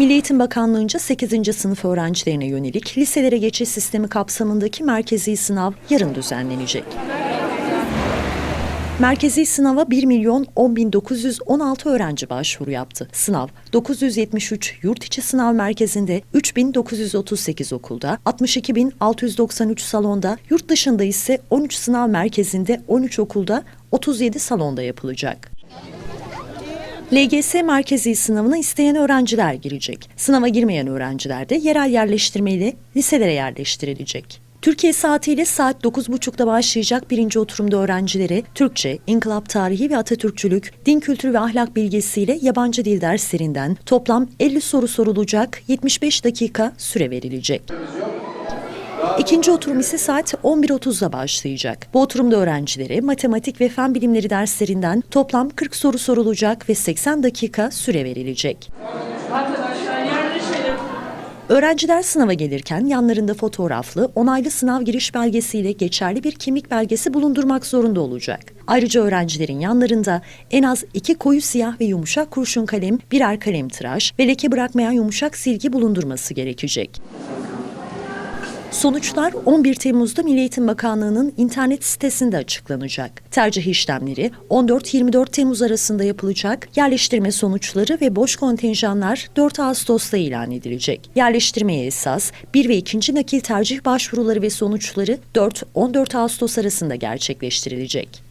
Milli Eğitim Bakanlığı'nca 8. sınıf öğrencilerine yönelik liselere geçiş sistemi kapsamındaki merkezi sınav yarın düzenlenecek. Merkezi sınava 1 milyon 10 bin 916 öğrenci başvuru yaptı. Sınav 973 yurt içi sınav merkezinde 3938 okulda, 62693 salonda, yurt dışında ise 13 sınav merkezinde 13 okulda, 37 salonda yapılacak. LGS merkezi sınavına isteyen öğrenciler girecek. Sınava girmeyen öğrenciler de yerel yerleştirmeyle liselere yerleştirilecek. Türkiye saatiyle saat 9.30'da başlayacak birinci oturumda öğrencilere Türkçe, İnkılap tarihi ve Atatürkçülük, din kültürü ve ahlak bilgisiyle yabancı dil derslerinden toplam 50 soru sorulacak, 75 dakika süre verilecek. İkinci oturum ise saat 11.30'da başlayacak. Bu oturumda öğrencilere matematik ve fen bilimleri derslerinden toplam 40 soru sorulacak ve 80 dakika süre verilecek. Öğrenciler sınava gelirken yanlarında fotoğraflı, onaylı sınav giriş belgesiyle geçerli bir kimlik belgesi bulundurmak zorunda olacak. Ayrıca öğrencilerin yanlarında en az iki koyu siyah ve yumuşak kurşun kalem, birer kalem tıraş ve leke bırakmayan yumuşak silgi bulundurması gerekecek. Sonuçlar 11 Temmuz'da Milli Eğitim Bakanlığı'nın internet sitesinde açıklanacak. Tercih işlemleri 14-24 Temmuz arasında yapılacak. Yerleştirme sonuçları ve boş kontenjanlar 4 Ağustos'ta ilan edilecek. Yerleştirmeye esas 1 ve 2. nakil tercih başvuruları ve sonuçları 4-14 Ağustos arasında gerçekleştirilecek.